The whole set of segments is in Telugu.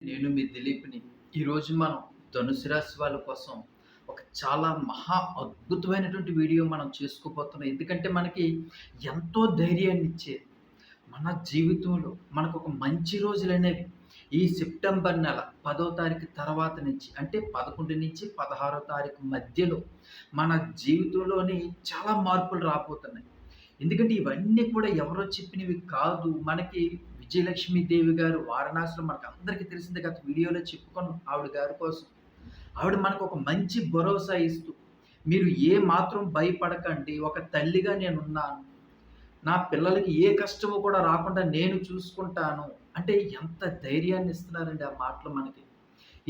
నేను మీ దిలీప్‌ని. ఈరోజు మనం ధనుసు రాశి వాళ్ళ కోసం ఒక చాలా మహా అద్భుతమైనటువంటి వీడియో మనం చేసుకోబోతున్నాం. ఎందుకంటే మనకి ఎంతో ధైర్యాన్నిచ్చే, మన జీవితంలో మనకు ఒక మంచి రోజులు అనేవి ఈ సెప్టెంబర్ నెల పదో తారీఖు తర్వాత నుంచి అంటే 11 నుంచి 16 తారీఖు మధ్యలో మన జీవితంలోని చాలా మార్పులు రాబోతున్నాయి. ఎందుకంటే ఇవన్నీ కూడా ఎవరో చెప్పినవి కాదు. మనకి విజయలక్ష్మి దేవి గారు వారణాసిలో మనకందరికీ తెలిసిందే గత వీడియోలో చెప్పుకున్నాం ఆవిడ గారి కోసం. ఆవిడ మనకు ఒక మంచి భరోసా ఇస్తూ, మీరు ఏ మాత్రం భయపడకండి. ఒక తల్లిగా నేనున్నాను. నా పిల్లలకి ఏ కష్టము కూడా రాకుండా నేను చూసుకుంటాను. అంటే ఎంత ధైర్యాన్ని ఇస్తున్నారండి ఆ మాటలు మనకి.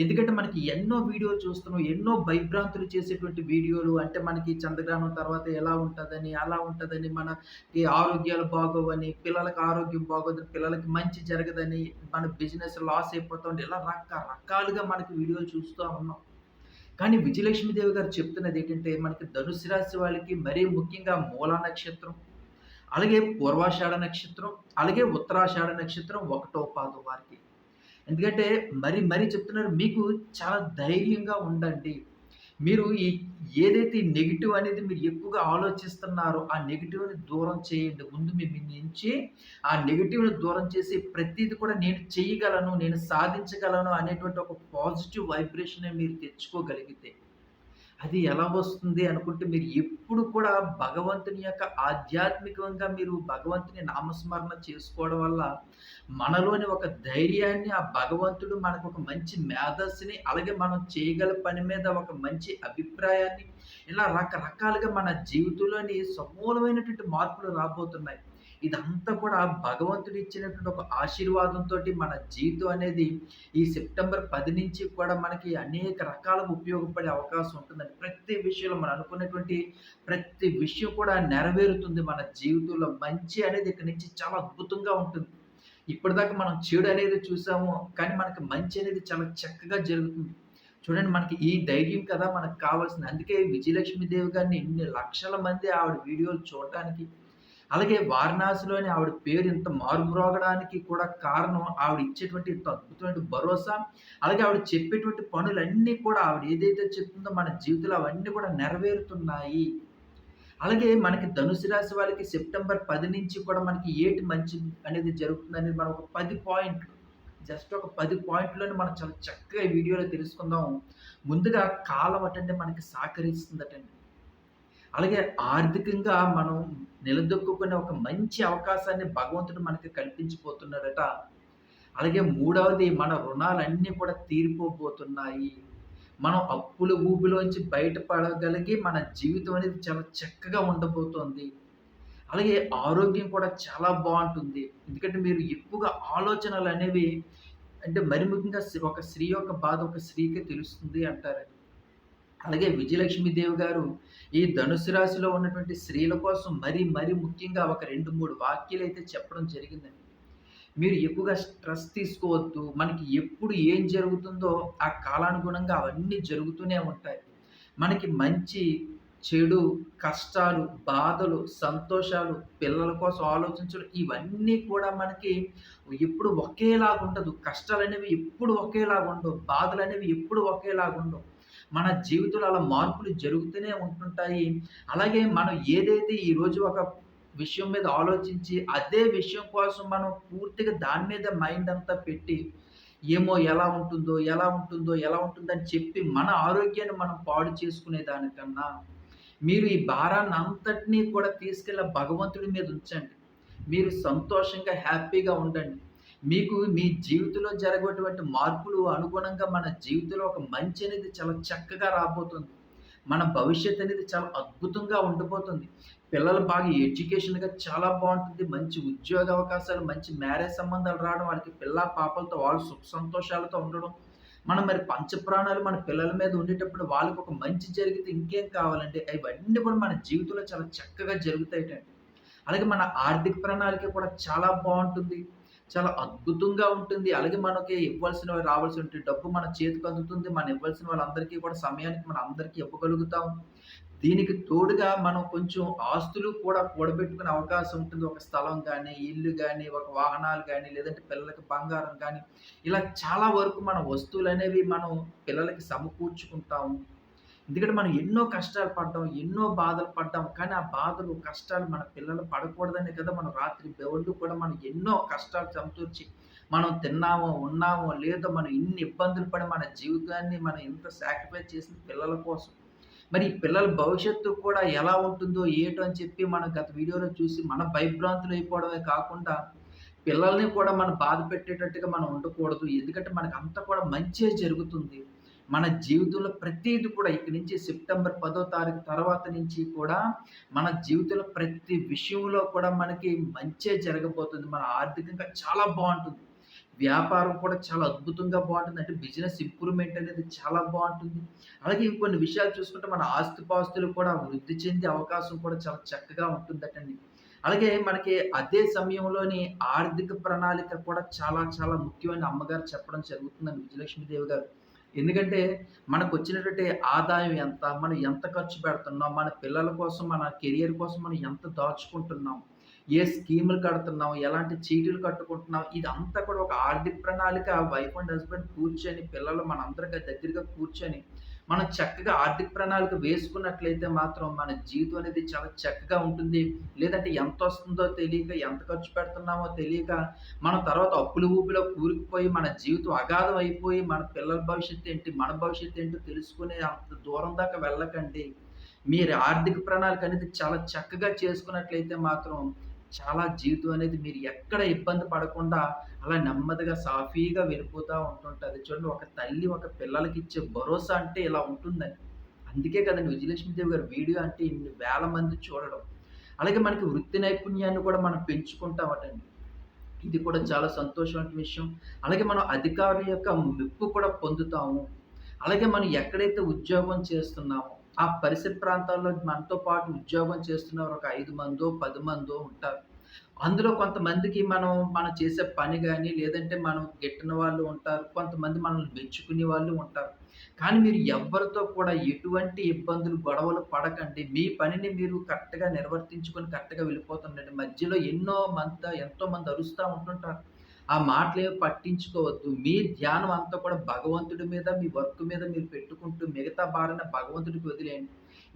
ఎందుకంటే మనకి ఎన్నో వీడియోలు చూస్తున్నాం. ఎన్నో భయభ్రాంతులు చేసేటువంటి వీడియోలు అంటే మనకి చంద్రగ్రహణం తర్వాత ఎలా ఉంటుందని అలా మన మనకి ఆరోగ్యాలు బాగోవని, పిల్లలకి ఆరోగ్యం బాగోదని, పిల్లలకి మంచి జరగదని, మన బిజినెస్ లాస్ అయిపోతుంది ఇలా రకరకాలుగా మనకి వీడియోలు చూస్తూ ఉన్నాం. కానీ విజయలక్ష్మీదేవి గారు చెప్తున్నది ఏంటంటే మనకి ధనుసు రాశి వాళ్ళకి మరీ ముఖ్యంగా మూలా నక్షత్రం, అలాగే పూర్వాషాఢ నక్షత్రం, అలాగే ఉత్తరాషాఢ నక్షత్రం ఒకటో పాదు వారికి. ఎందుకంటే మరి మరి చెప్తున్నారు మీకు చాలా ధైర్యంగా ఉండండి. మీరు ఈ ఏదైతే నెగిటివ్ అనేది మీరు ఎక్కువగా ఆలోచిస్తున్నారో, ఆ నెగిటివ్ని దూరం చేయండి. ముందు మీ నుంచి ఆ నెగిటివ్ని దూరం చేసి ప్రతిది కూడా నేను చేయగలను, నేను సాధించగలను అనేటువంటి ఒక పాజిటివ్ వైబ్రేషనే మీరు తెచ్చుకోగలిగితే, అది ఎలా వస్తుంది అనుకుంటే మీరు ఎప్పుడు కూడా భగవంతుని యొక్క ఆధ్యాత్మికంగా మీరు భగవంతుని నామస్మరణ చేసుకోవడం వల్ల మనలోని ఒక ధైర్యాన్ని ఆ భగవంతుడు మనకు ఒక మంచి మేధస్సుని, అలాగే మనం చేయగల పని మీద ఒక మంచి అభిప్రాయాన్ని, ఇలా రకరకాలుగా మన జీవితంలోని సమూలమైనటువంటి మార్పులు రాబోతున్నాయి. ఇదంతా కూడా భగవంతుడు ఇచ్చినటువంటి ఒక ఆశీర్వాదంతో మన జీవితం అనేది ఈ సెప్టెంబర్ పది నుంచి కూడా మనకి అనేక రకాల ఉపయోగపడే అవకాశం ఉంటుందండి. ప్రతి విషయంలో మనం అనుకున్నటువంటి ప్రతి విషయం కూడా నెరవేరుతుంది మన జీవితంలో. మంచి అనేది ఇక్కడి నుంచి చాలా అద్భుతంగా ఉంటుంది. ఇప్పటిదాకా మనం చెడు అనేది చూసాము. కానీ మనకి మంచి అనేది చాలా చక్కగా జరుగుతుంది. చూడండి మనకి ఈ ధైర్యం కదా మనకు కావాల్సింది. అందుకే విజయలక్ష్మీదేవి గారిని ఇన్ని లక్షల మంది ఆవిడ వీడియోలు చూడటానికి, అలాగే వారణాసిలోని ఆవిడ పేరు ఇంత మారుమ్రోగడానికి కూడా కారణం ఆవిడ ఇచ్చేటువంటి ఇంత అద్భుతమైన భరోసా, అలాగే ఆవిడ చెప్పేటువంటి పనులన్నీ కూడా ఆవిడ ఏదైతే చెప్తుందో మన జీవితంలో అవన్నీ కూడా నెరవేరుతున్నాయి. అలాగే మనకి ధనుసు రాశి వాళ్ళకి సెప్టెంబర్ పది నుంచి కూడా మనకి ఏటి మంచి అనేది జరుగుతుందనేది మనం ఒక పది పాయింట్లు జస్ట్ ఒక పది పాయింట్‌లోనే మనం చాలా చక్కగా వీడియోలో తెలుసుకుందాం. ముందుగా కాలం అటండి మనకి సహకరిస్తుందటండి. అలాగే ఆర్థికంగా మనం నిలదొక్కుకునే ఒక మంచి అవకాశాన్ని భగవంతుడు మనకి కల్పించిపోతున్నాడట అలాగే మూడవది మన రుణాలన్నీ కూడా తీరిపోబోతున్నాయి. మనం అప్పుల ఊబిలోంచి బయటపడగలిగి మన జీవితం అనేది చాలా చక్కగా ఉండబోతోంది. అలాగే ఆరోగ్యం కూడా చాలా బాగుంటుంది ఎందుకంటే మీరు ఎక్కువగా ఆలోచనలు అనేవి అంటే మరి ముఖ్యంగా ఒక స్త్రీ యొక్క బాధ ఒక స్త్రీకే తెలుస్తుంది అంటారండి. అలాగే విజయలక్ష్మీదేవి గారు ఈ ధనుసు రాశిలో ఉన్నటువంటి స్త్రీల కోసం మరీ మరీ ముఖ్యంగా ఒక రెండు మూడు వాక్యాలు అయితే చెప్పడం జరిగిందండి. మీరు ఎక్కువగా స్ట్రెస్ తీసుకోవద్దు. మనకి ఎప్పుడు ఏం జరుగుతుందో ఆ కాలానుగుణంగా అవన్నీ జరుగుతూనే ఉంటాయి. మనకి మంచి, చెడు, కష్టాలు, బాధలు, సంతోషాలు, పిల్లల కోసం ఆలోచించడం ఇవన్నీ కూడా మనకి ఎప్పుడు ఒకేలాగా ఉండదు కష్టాలు అనేవి ఎప్పుడు ఒకేలాగా ఉండవు బాధలనేవి ఎప్పుడు ఒకేలాగా ఉండవు మన జీవితంలో అలా మార్పులు జరుగుతూనే ఉంటుంటాయి. అలాగే మనం ఏదైతే ఈరోజు ఒక విషయం మీద ఆలోచించి, అదే విషయం కోసం మనం పూర్తిగా దాని మీద మైండ్ అంతా పెట్టి, ఏమో ఎలా ఉంటుందో, ఎలా ఉంటుందో, ఎలా ఉంటుందని చెప్పి మన ఆరోగ్యాన్ని మనం పాడు చేసుకునే దానికన్నా, మీరు ఈ భారాన్ని అంతటినీ కూడా తీసుకెళ్ళి భగవంతుడి మీద ఉంచండి. మీరు సంతోషంగా, హ్యాపీగా ఉండండి. మీకు మీ జీవితంలో జరగేటువంటి మార్పులు అనుగుణంగా మన జీవితంలో ఒక మంచి అనేది చాలా చక్కగా రాబోతుంది. మన భవిష్యత్తు అనేది చాలా అద్భుతంగా ఉండిపోతుంది. పిల్లలు బాగా ఎడ్యుకేషన్‌గా చాలా బాగుంటుంది. మంచి ఉద్యోగ అవకాశాలు, మంచి మ్యారేజ్ సంబంధాలు రావడం, వాళ్ళకి పిల్ల పాపలతో వాళ్ళు సుఖ సంతోషాలతో ఉండడం. మనం మరి పంచప్రాణాలు మన పిల్లల మీద ఉండేటప్పుడు వాళ్ళకి ఒక మంచి జరిగితే ఇంకేం కావాలంటే అవన్నీ కూడా మన జీవితంలో చాలా చక్కగా జరుగుతాయి అలాగే మన ఆర్థిక ప్రణాళిక కూడా చాలా బాగుంటుంది. చాలా అద్భుతంగా ఉంటుంది. అలాగే మనకి ఇవ్వాల్సినవి రావాల్సినటువంటి డబ్బు మన చేతికి అందుతుంది. మనం ఇవ్వాల్సిన వాళ్ళందరికీ కూడా సమయానికి మనం అందరికీ ఇవ్వగలుగుతాం. దీనికి తోడుగా మనం కొంచెం ఆస్తులు కూడా కూడబెట్టుకునే అవకాశం ఉంటుంది. ఒక స్థలం కానీ ఇల్లు కానీ ఒక వాహనాలు కానీ లేదంటే పిల్లలకి బంగారం కానీ ఇలా చాలా వరకు మన వస్తువులు అనేవి మనం పిల్లలకి సమకూర్చుకుంటాము. ఎందుకంటే మనం ఎన్నో కష్టాలు పడ్డాం, ఎన్నో బాధలు పడ్డాం. కానీ ఆ బాధలు, కష్టాలు మన పిల్లలు పడకూడదనే కదా మనం రాత్రి బెవళ్ళు కూడా మనం ఎన్నో కష్టాలు సమకూర్చి మనం తిన్నామో, ఉన్నామో, లేదో మనం ఇన్ని ఇబ్బందులు పడి మన జీవితాన్ని మనం ఇంత సాక్రిఫైస్ చేసిన పిల్లల కోసం. మరి ఈ పిల్లల భవిష్యత్తు కూడా ఎలా ఉంటుందో, ఏటో అని చెప్పి మనం గత వీడియోలో చూసి మన భయభ్రాంతులు అయిపోవడమే కాకుండా, పిల్లల్ని కూడా మనం బాధ పెట్టేటట్టుగా మనం ఉండకూడదు. ఎందుకంటే మనకంతా కూడా మంచే జరుగుతుంది. మన జీవితంలో ప్రతీది కూడా ఇక్కడి నుంచి సెప్టెంబర్ పదో తారీఖు తర్వాత నుంచి కూడా మన జీవితంలో ప్రతి విషయంలో కూడా మనకి మంచే జరగబోతుంది. మన ఆర్థికంగా చాలా బాగుంటుంది వ్యాపారం కూడా చాలా అద్భుతంగా బాగుంటుంది అంటే బిజినెస్ ఇంప్రూవ్‌మెంట్ అనేది చాలా బాగుంటుంది అలాగే ఇంకొన్ని విషయాలు చూసుకుంటే మన ఆస్తిపాస్తులు కూడా వృద్ధి చెందే అవకాశం కూడా చాలా చక్కగా ఉంటుందటండి. అలాగే మనకి అదే సమయంలోని ఆర్థిక ప్రణాళిక కూడా చాలా చాలా ముఖ్యమైన అమ్మగారు చెప్పడం జరుగుతుందండి విజయలక్ష్మీదేవి గారు. ఎందుకంటే మనకు వచ్చినటువంటి ఆదాయం ఎంత? మనం ఎంత ఖర్చు పెడుతున్నాం? మన పిల్లల కోసం, మన కెరియర్ కోసం మనం ఎంత దాచుకుంటున్నాం? ఏ స్కీములు కడుతున్నాం? ఎలాంటి చీటీలు కట్టుకుంటున్నాం? ఇదంతా కూడా ఒక ఆర్థిక ప్రణాళిక వైఫ్ అండ్ హస్బెండ్ కూర్చొని పిల్లలు మనందరికీ దగ్గరగా కూర్చొని మనం చక్కగా ఆర్థిక ప్రణాళిక వేసుకున్నట్లయితే మాత్రం మన జీవితం అనేది చాలా చక్కగా ఉంటుంది. లేదంటే ఎంత వస్తుందో తెలియక, ఎంత ఖర్చు పెడుతున్నామో తెలియక, మనం తర్వాత అప్పుల ఊపిలో కూరుకుపోయి మన జీవితం అగాధం అయిపోయి, మన పిల్లల భవిష్యత్తు ఏంటి, మన భవిష్యత్తు ఏంటో తెలుసుకునే అంత దూరం దాకా వెళ్ళకండి. మీరు ఆర్థిక ప్రణాళిక అనేది చాలా చక్కగా చేసుకున్నట్లయితే మాత్రం చాలా జీవితం అనేది మీరు ఎక్కడ ఇబ్బంది పడకుండా అలా నెమ్మదిగా సాఫీగా వెళ్ళిపోతూ ఉంటుంటుంది చూడండి ఒక తల్లి ఒక పిల్లలకి ఇచ్చే భరోసా అంటే ఇలా ఉంటుందని. అందుకే కదండి విజయలక్ష్మీదేవి గారి వీడియో అంటే ఇన్ని వేల మంది చూడడం. అలాగే మనకి వృత్తి నైపుణ్యాన్ని కూడా మనం పెంచుకుంటామటండి. ఇది కూడా చాలా సంతోషమైన విషయం. అలాగే మనం అధికారుల యొక్క మెప్పు కూడా పొందుతాము. అలాగే మనం ఎక్కడైతే ఉద్యోగం చేస్తున్నామో, ఆ పరిసర ప్రాంతాల్లో మనతో పాటు ఉద్యోగం చేస్తున్న ఒక ఐదు మందో, పది మందో ఉంటారు. అందులో కొంతమందికి మనం, మనం చేసే పని కానీ లేదంటే మనం గెట్టిన వాళ్ళు ఉంటారు. కొంతమంది మనల్ని మెచ్చుకునే వాళ్ళు ఉంటారు. కానీ మీరు ఎవ్వరితో కూడా ఎటువంటి ఇబ్బందులు, గొడవలు పడకండి. మీ పనిని మీరు కరెక్ట్‌గా నిర్వర్తించుకొని కరెక్ట్‌గా వెళ్ళిపోతుండండి. మధ్యలో ఎన్నో మంత ఎంతోమంది అరుస్తూ ఉంటుంటారు. ఆ మాటలే పట్టించుకోవద్దు. మీ ధ్యానం అంతా కూడా భగవంతుడి మీద, మీ వర్క్ మీద మీరు పెట్టుకుంటూ మిగతా భారాన్ని భగవంతుడికి వదిలేయండి.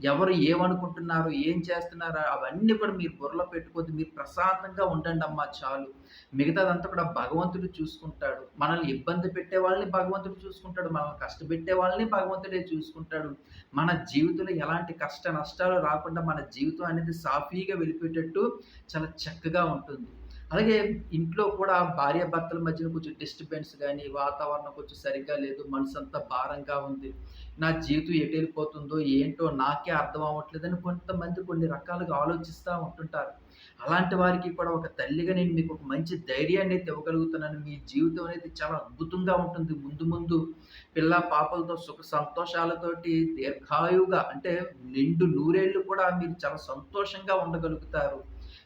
ఎవరు ఏమనుకుంటున్నారు? ఏం చేస్తున్నారు? అవన్నీ కూడా మీరు బుర్రలో పెట్టుకోవద్దు. మీరు ప్రశాంతంగా ఉండండమ్మా చాలు. మిగతాదంతా కూడా భగవంతుడు చూసుకుంటాడు. మనల్ని ఇబ్బంది పెట్టే వాళ్ళని భగవంతుడు చూసుకుంటాడు. మనల్ని కష్టపెట్టే వాళ్ళని భగవంతుడే చూసుకుంటాడు. మన జీవితంలో ఎలాంటి కష్ట నష్టాలు రాకుండా మన జీవితం అనేది సాఫీగా వెళ్ళిపోయేటట్టు చాలా చక్కగా ఉంటుంది. అలాగే ఇంట్లో కూడా భార్యాభర్తల మధ్యన కొంచెం డిస్టర్బెన్స్ కానీ వాతావరణం కొంచెం సరిగ్గా లేదు. మనసు అంతా భారంగా ఉంది. నా జీవితం ఎటు వెళ్ళిపోతుందో ఏంటో నాకే అర్థం అవ్వట్లేదని కొంతమంది కొన్ని రకాలుగా ఆలోచిస్తూ ఉంటుంటారు. అలాంటి వారికి కూడా ఒక తల్లిగా నేను మీకు ఒక మంచి ధైర్యాన్ని అయితే ఇవ్వగలుగుతున్నాను. మీ జీవితం అనేది చాలా అద్భుతంగా ఉంటుంది. ముందు ముందు పిల్ల పాపలతో సుఖ సంతోషాలతోటి దీర్ఘాయువుగా అంటే నిండు నూరేళ్ళు కూడా మీరు చాలా సంతోషంగా ఉండగలుగుతారు.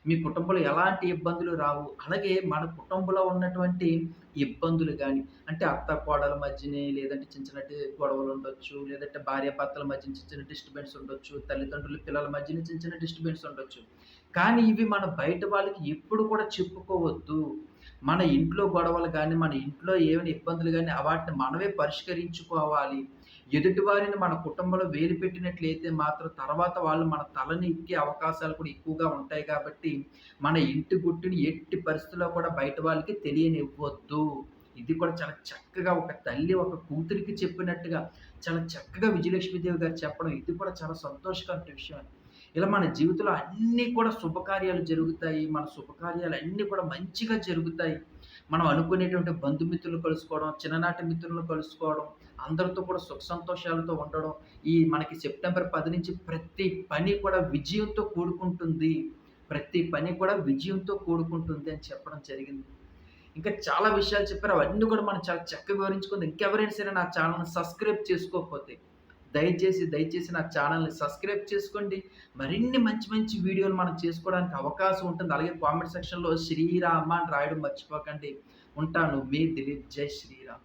మీ కుటుంబంలో ఎలాంటి ఇబ్బందులు రావు. అలాగే మన కుటుంబంలో ఉన్నటువంటి ఇబ్బందులు కానీ అంటే అత్త, కోడల మధ్యనే లేదంటే చిన్న చిన్నటి గొడవలుండొచ్చు. లేదంటే భార్యాభర్తల మధ్య చిన్న చిన్న డిస్టర్బెన్స్ ఉండొచ్చు. తల్లిదండ్రులు, పిల్లల మధ్యన చిన్న చిన్న డిస్టర్బెన్స్ ఉండొచ్చు. కానీ ఇవి మన బయట వాళ్ళకి ఎప్పుడు కూడా చెప్పుకోవద్దు. మన ఇంట్లో గొడవలు కానీ మన ఇంట్లో ఏమైనా ఇబ్బందులు కానీ వాటిని మనమే పరిష్కరించుకోవాలి. ఎదుటి వారిని మన కుటుంబంలో వేలు పెట్టినట్లయితే మాత్రం తర్వాత వాళ్ళు మన తలని ఎక్కే అవకాశాలు కూడా ఎక్కువగా ఉంటాయి కాబట్టి, మన ఇంటి గుట్టుని ఎట్టి పరిస్థితుల్లో కూడా బయట వాళ్ళకి తెలియనివ్వద్దు ఇది కూడా చాలా చక్కగా ఒక తల్లి ఒక కూతురికి చెప్పినట్టుగా చాలా చక్కగా విజయలక్ష్మీదేవి గారు చెప్పడం ఇది కూడా చాలా సంతోషకరమైన విషయం. ఇలా మన జీవితంలో అన్నీ కూడా శుభకార్యాలు జరుగుతాయి. మన శుభకార్యాలు అన్నీ కూడా మంచిగా జరుగుతాయి. మనం అనుకునేటువంటి బంధుమిత్రులు కలుసుకోవడం, చిన్ననాటి మిత్రులను కలుసుకోవడం, అందరితో కూడా సుఖ సంతోషాలతో ఉండడం. ఈ మనకి సెప్టెంబర్ పది నుంచి ప్రతి పని కూడా విజయంతో కూడుకుంటుంది. ప్రతి పని కూడా విజయంతో కూడుకుంటుంది అని చెప్పడం జరిగింది. ఇంకా చాలా విషయాలు చెప్పారు. అవన్నీ కూడా మనం చాలా చక్కగా వివరించుకుంది. ఇంకెవరైనా సరే నా ఛానల్ని సబ్స్క్రైబ్ చేసుకోకపోతే దయచేసి దయచేసి నా ఛానల్ని సబ్స్క్రైబ్ చేసుకోండి మరిన్ని మంచి మంచి వీడియోలు మనం చేసుకోవడానికి అవకాశం ఉంటుంది అలాగే కామెంట్ సెక్షన్లో శ్రీరామ అని రాయడం మర్చిపోకండి ఉంటాను మీ దిలీప్ జై శ్రీరామ్